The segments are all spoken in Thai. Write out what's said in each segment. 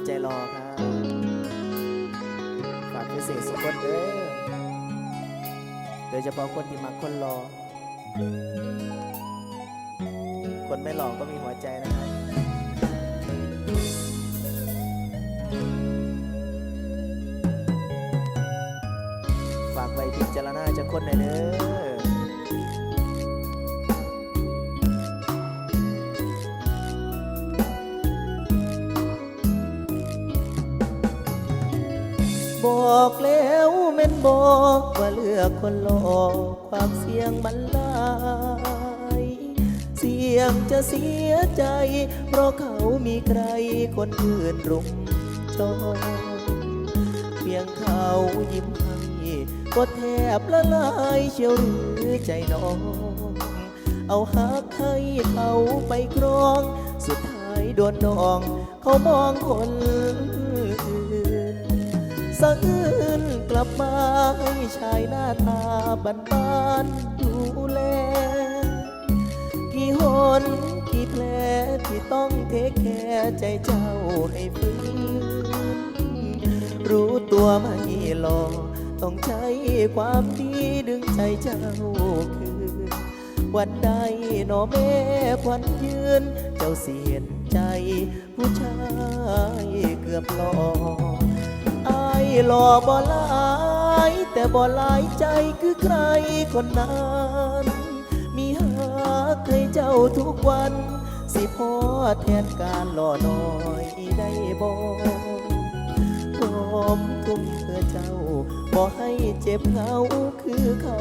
วใจรอครับฝากพิเศษสุดคนเด้อโดยเฉพาะคนที่มักคนรอ คนไม่หลอกก็มีหัวใจนะครับฝากไว้พิจารณาจากคนหน่อยเด้อ บอกแล้วแม่นบอกว่าเลือกคนหลอกความเสี่ยงมันลายเสี่ยงจะเสียใจ เพราะเขามีใครคนอื่นรุมจองเพียงเขายิ้มให้ก็แทบละลายเชียวหรือใจน้องเอาหักให้เขาไปครอง สุดท้ายโดนน้อง เขามองคน สะอื้นกลับมาให้ชายหน้าตาบันบานดูแล กี่หนกี่แผลที่ต้องเทคแคร์ใจเจ้าให้ฟื้นรู้ตัวไม่หลอต้องใช้ความดีดึงใจเจ้าคืนวันใดหนอแม่ควันยืน เจ้าเสียนใจ ผู้ชายเกือบหลอกอ หล่อบ่หลาย แต่บ่หลายใจคือใครคนนั้นมีหาใครเจ้าทุกวัน สิพอแทนการหล่อน้อยได้บ่พร้อมทุ่มเพื่อเจ้าบ่ให้เจ็บเหงาคือเขา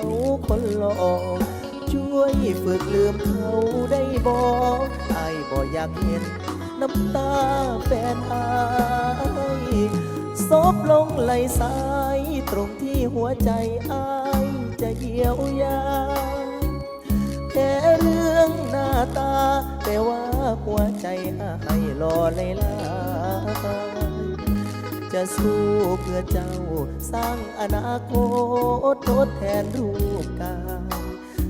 คนหล่อช่วยฝึกลืมเขาได้บ่ไอ้บ่อยากเห็นน้ำตาแฟนอาย ซบลงไหลสายตรงที่หัวใจอายจะเยียวยาแค่เรื่องหน้าตา แต่ว่าหัวใจให้รอเลยล่ะจะสู้เพื่อเจ้าสร้างอนาคตทดแทนรูปกาย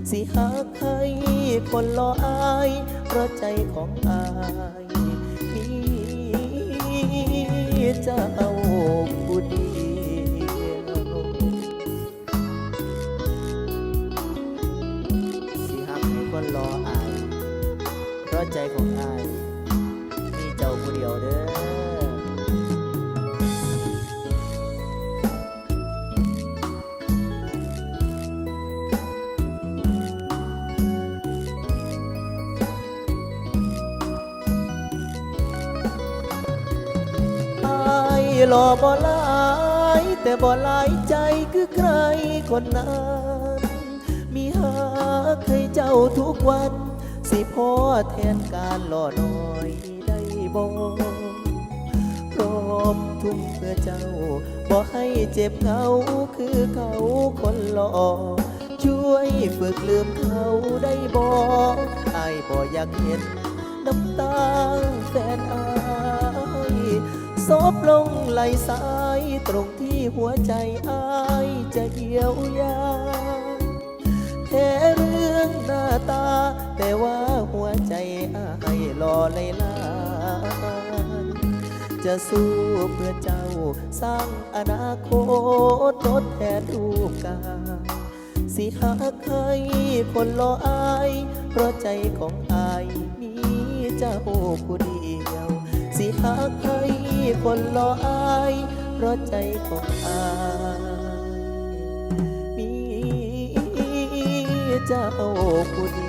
สิหักให้คนรออายเพราะใจของอายมีเจ้า คนรออาย เพราะใจของอาย มีเจ้าผู้เดียวเด้ออายหล่อบ่หลายแต่บ่หลายใจคือใครคนนั้นา ใครเจ้าทุกวัน สิพอแทนการหล่อน้อยได้บ่พร้อมทุ่มเพื่อเจ้า บ่ให้เจ็บเหงาคือเขาคนหล่อช่วยฝึกลืมเขาได้บ่อายบ่อยากเห็นน้ำตาแฟนอายซบลงไหลสายตรงที่หัวใจอายจะเยียวยา แค่เรื่องหน้าตา แต่ว่าหัวใจอายรอเลยลาจะสู้เพื่อเจ้าสร้างอนาคตทดแทนรูปกาสิหักให้คนรออาย เพราะใจของอายมีเจ้าผู้เดียว สิหักให้คนรออาย เพราะใจของอาย เจ้าผู้ดี